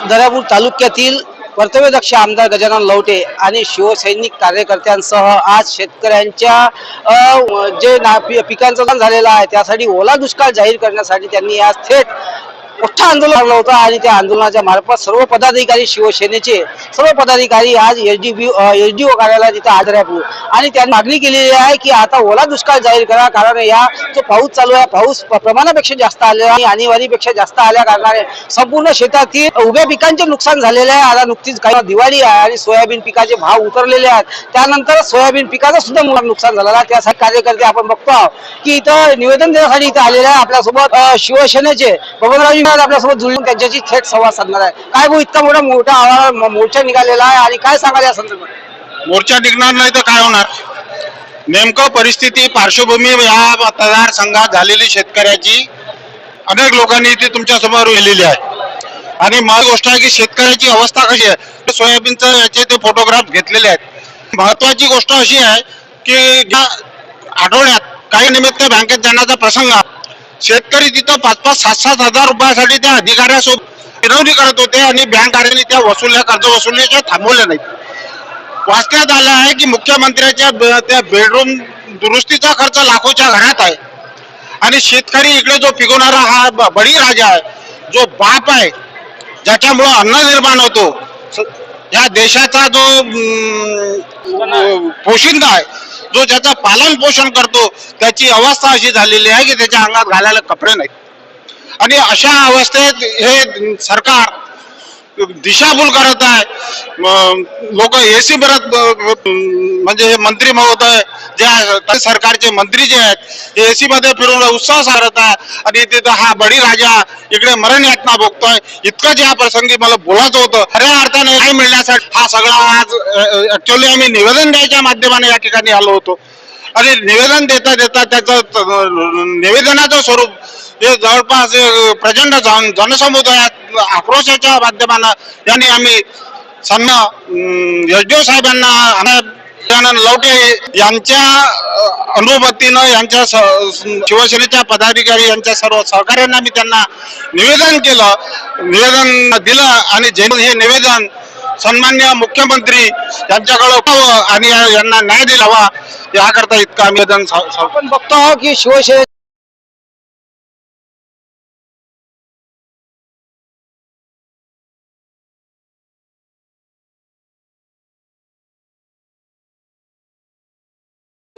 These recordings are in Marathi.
दर्यापूर तालुक्यातील कर्तव्यदक्ष आमदार गजानन लवटे आणि शिवसैनिक कार्यकर्त्यांसह आज शेतकऱ्यांच्या जे ना पिकांचं नुकसान झालेलं आहे त्यासाठी ओला दुष्काळ जाहीर करण्यासाठी त्यांनी आज थेट मोठं आंदोलन झालं होतं आणि त्या आंदोलनाच्या मार्फत सर्व पदाधिकारी शिवसेनेचे सर्व पदाधिकारी आज S D B S D O कार्यालयात तिथं हजर आहे आणि त्यांनी मागणी केलेली आहे की आता ओला दुष्काळ जाहीर करा कारण या जो पाऊस चालू आहे पाऊस प्रमाणापेक्षा जास्त आलेला आहे आणि आणीवारीपेक्षा जास्त आल्या कारणाने संपूर्ण शेतातील उभ्या पिकांचे नुकसान झालेले आहे. आता नुकतीच काही दिवाळी आहे आणि सोयाबीन पिकाचे भाव उतरलेले आहेत. त्यानंतर सोयाबीन पिकाचं सुद्धा मोठं नुकसान झालेलं आहे. त्यासाठी कार्यकर्ते आपण बघतो आहोत की इथं निवेदन देण्यासाठी इथं आलेले आहे आपल्यासोबत शिवसेनेचे बबनरावजी आज आपल्यासोबत जुळून त्यांच्याशी थेट संवाद साधणार आहे. काय भाऊ इतका मोठा मोठा आवाज मोर्चा निघालेला आहे आणि काय सांगाल या संदर्भात? मोर्चा निघणार नाही तर काय होणार? नेमकं परिस्थिती पार्श्वभूमी या मतदारसंघात झालेली शेतकऱ्याची अनेक लोकांनी ती तुमच्यासमोर लिहिलेली आहे. आणि मला गोष्ट आहे की शेतकऱ्याची अवस्था कशी आहे? सोयाबीनचं याचे ते फोटोग्राफ घेतलेले आहेत. महत्वाची गोष्ट अशी आहे की आठवड्यात काही निमित्त बँकेत जाण्याचा प्रसंग आहे. शेतकरी तिथं पाच पाच सात सात हजार रुपयासाठी त्या अधिकाऱ्यासोबत विनवणी करत होते आणि बँक कार्यालयाने त्या वसुल्या कर्ज वसुलीच्या थांबवल्या नाहीत. वाचण्यात आलं आहे की मुख्यमंत्र्याच्या त्या बेडरूम दुरुस्तीचा खर्च लाखोच्या घरात आहे. आणि शेतकरी इकडे जो पिकवणारा हा ब- बळीराजा आहे जो बाप आहे ज्याच्यामुळं अन्न निर्माण होतो या देशाचा जो पोशिंदा आहे जो ज्याचं पालन पोषण करतो त्याची अवस्था अशी झालेली आहे की त्याच्या अंगात घालायला कपडे नाहीत. आणि अशा अवस्थेत हे सरकार दिशाभूल करत आहे. लोक एसी भरत म्हणजे हे मंत्री महोदय जे सरकारचे मंत्री जे आहेत ते एसी मध्ये फिरून उत्साह सारत आहे आणि तिथं हा बळी राजा इकडे मरण यातना भोगतोय. इतकंच या प्रसंगी मला बोलायचं होतं. खऱ्या अर्थाने काय मिळण्यासाठी हा सगळा आज ऍक्च्युअली आम्ही निवेदन द्यायच्या माध्यमाने या ठिकाणी आलो होतो. आणि निवेदन देता देता त्याचं निवेदनाचं स्वरूप हे जवळपास प्रचंड जन जनसमुदायात आक्रोशाच्या माध्यमानं यांनी आम्ही सन्मान एस साहेबांना आणि लवटे यांच्या अनुमतीनं यांच्या शिवसेनेच्या पदाधिकारी यांच्या सर्व सहकार्यांना मी त्यांना निवेदन केलं. निवेदन दिलं आणि जे हे निवेदन सन्मान्य मुख्यमंत्री यांच्याकडे आणि यांना न्याय दिला याकरता इतकं निवेदन बघतो की शिवसेने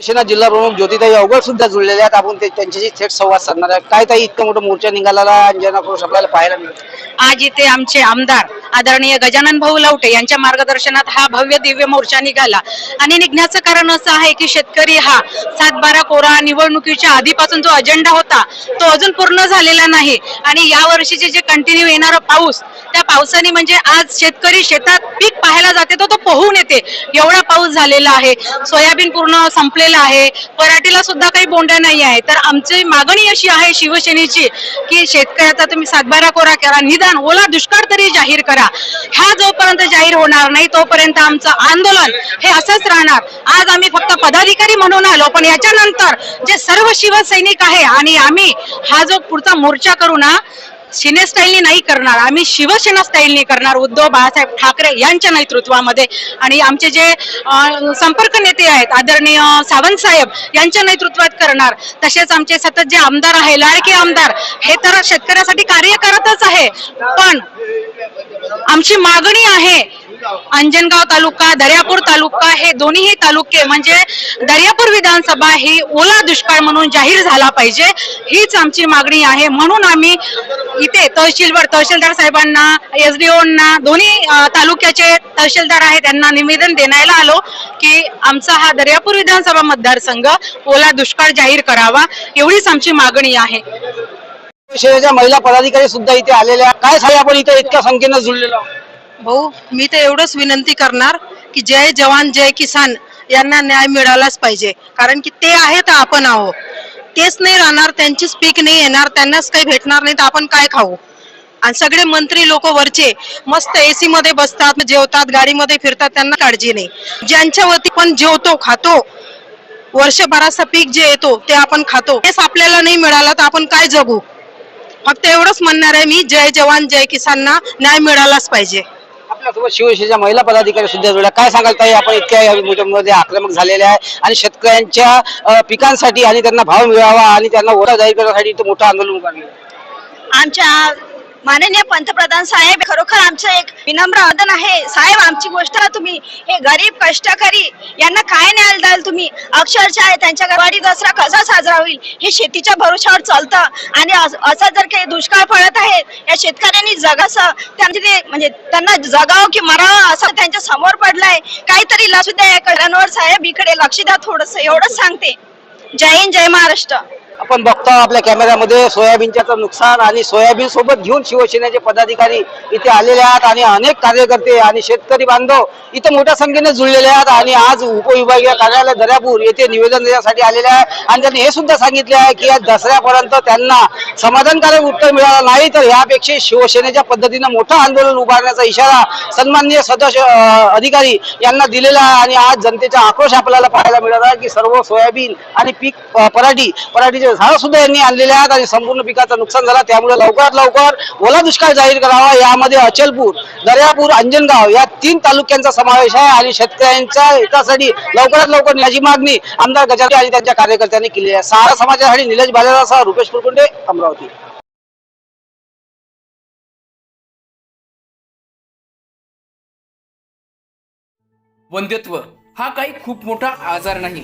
शिवसेना जिल्हा प्रमुख ज्योतिताई अवघड सुद्धा जुळलेले आहेत. आपण ते त्यांच्याशी थेट संवाद साधणार आहे काय ताई इतकं मोठं मोर्चा निघाला आहे आपल्याला पाहायला मिळतो? आज इथे आमचे आमदार आदरणीय गजानन भाऊ लवटे यांच्या मार्गदर्शनात हा भव्य दिव्य मोर्चा निघाला. आणि निघण्याचं कारण असं आहे की शेतकरी हा सात बारा कोरा निवडणुकीच्या आधीपासून जो अजेंडा होता तो अजून पूर्ण झालेला नाही. आणि या वर्षीचे जे कंटिन्यू येणारा पाऊस त्या पावसाने म्हणजे आज शेतकरी शेतात पीक पाहायला जाते तो तो पोहून येते. एवढा पाऊस झालेला आहे. सोयाबीन पूर्ण संपलेला आहे. पराठीला सुद्धा काही बोंड्या नाही आहे. तर आमची मागणी अशी आहे शिवसेनेची की शेतकऱ्याचा तुम्ही सातबारा कोरा करा. निदान ओला दुष्काळ तरी जाहीर करा. ह्या जोपर्यंत जाहीर होणार नाही तोपर्यंत आमचं आंदोलन हे असंच राहणार. आज आम्ही फक्त पदाधिकारी म्हणून आलो पण याच्यानंतर जे सर्व शिवसैनिक आहे आणि आम्ही हा जो पुढचा मोर्चा करू ना शिने स्टाईलनी नाही करणार. आम्ही शिवसेना स्टाईलनी करणार उद्धव बाळासाहेब ठाकरे यांच्या नेतृत्वामध्ये. आणि आमचे जे संपर्क नेते आहेत आदरणीय सावंत साहेब यांच्या नेतृत्वात करणार. तसेच आमचे सतत जे आमदार आहे लाडके आमदार हे तर शेतकऱ्यासाठी कार्य करतच आहे. पण आमची मागणी आहे अंजनगाव तालुका दर्यापूर तालुका हे दोन्हीही तालुके म्हणजे दर्यापूर विधानसभा ही ओला दुष्काळ म्हणून जाहीर झाला पाहिजे. हीच आमची मागणी आहे. म्हणून आम्ही इथे तहसीलवर तहसीलदार साहेबांना एसडीओना दोन्ही तालुक्याचे तहसीलदार आहेत त्यांना निवेदन देण्याला आलो की आमचा हा दर्यापूर विधानसभा मतदारसंघ ओला दुष्काळ जाहीर करावा. एवढीच आमची मागणी आहे. शिवसेनेच्या महिला पदाधिकारी सुद्धा इथे आलेल्या काय सांगा आपण इथे इतक्या संख्येनं जुळलेलो भाऊ मी तर एवढंच विनंती करणार की जय जवान जय किसान यांना न्याय मिळालाच पाहिजे. कारण की ते आहे तर आपण आहो. तेच नाही राहणार त्यांचीच पीक नाही येणार त्यांनाच काही भेटणार नाही तर आपण काय खाऊ? आणि सगळे मंत्री लोक वरचे मस्त एसी मध्ये बसतात जेवतात गाडीमध्ये फिरतात त्यांना काळजी नाही. ज्यांच्या वरती पण जेवतो खातो वर्षभराचं पीक जे येतो ते आपण खातो. तेच आपल्याला नाही मिळालं तर आपण काय जगू? फक्त एवढंच म्हणणार आहे मी जय जवान जय किसानना न्याय मिळालाच पाहिजे. आपल्यासोबत शिवसेनेच्या महिला पदाधिकारी सुद्धा जोडल्या. काय सांगाल ताई? आपण इतक्या मोठ्यामध्ये मध्ये आक्रमक झालेले आहे आणि शेतकऱ्यांच्या पिकांसाठी आणि त्यांना भाव मिळावा आणि त्यांना ओढा जाहीर करण्यासाठी मोठं आंदोलन उभारलं आमच्या माननीय पंतप्रधान साहेब खरोखर आमचं एक विनम्र आवेदन आहे. साहेब आमची गोष्ट तुम्ही हे गरीब कष्टकरी यांना काय न्याय द्याल तुम्ही? अक्षरशः त्यांच्या गवाडी दसरा कसा साजरा होईल? हे शेतीच्या भरोशावर चालतं. आणि अस- असं जर काही दुष्काळ पडत आहे या शेतकऱ्यांनी जगासं त्यांचे ते म्हणजे त्यांना जगावं की मरावं असं त्यांच्यासमोर पडलंय. काहीतरी लक्ष द्या या साहेब इकडे लक्ष द्या थोडस. एवढंच सांगते. जय हिंद जय महाराष्ट्र. आपण बघतो आपल्या कॅमेऱ्यामध्ये सोयाबीनचं नुकसान आणि सोयाबीन सोबत घेऊन शिवसेनेचे पदाधिकारी इथे आलेले आहेत आणि अनेक कार्यकर्ते आणि शेतकरी बांधव इथे मोठ्या संख्येने जुळलेले आहेत आणि आज उपविभागीय कार्यालय दर्यापूर येथे निवेदन देण्यासाठी आलेले आहे. आणि त्यांनी हे सुद्धा सांगितले आहे की या दसऱ्यापर्यंत त्यांना समाधानकारक उत्तर मिळालं नाही तर यापेक्षा शिवसेनेच्या पद्धतीनं मोठं आंदोलन उभारण्याचा इशारा सन्माननीय सदस्य अधिकारी यांना दिलेला आहे. आणि आज जनतेचा आक्रोश आपल्याला पाहायला मिळत आहे की सर्व सोयाबीन आणि पीक पराठी पराठीचे म्हणजे झाडं सुद्धा यांनी आणलेले आहेत आणि संपूर्ण पिकाचं नुकसान झालं. त्यामुळे लवकरात लवकर ओला दुष्काळ जाहीर करावा. यामध्ये अचलपूर दर्यापूर अंजनगाव या तीन तालुक्यांचा समावेश आहे आणि शेतकऱ्यांच्या हितासाठी लवकरात लवकर याची मागणी आमदार गजानन आणि त्यांच्या कार्यकर्त्यांनी केली आहे. सहारा समाजासाठी निलेश बाजारासह रुपेश फुरकुंडे अमरावती. वंध्यत्व हा काही खूप मोठा आजार नाही.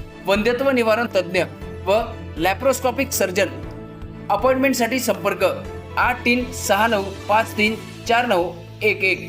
वंध्यत्व निवारण तज्ज्ञ व लॅप्रोस्कॉपिक सर्जन. अपॉइंटमेंटसाठी संपर्क आठ तीन सहा नऊ पाच तीन चार नऊ एक एक.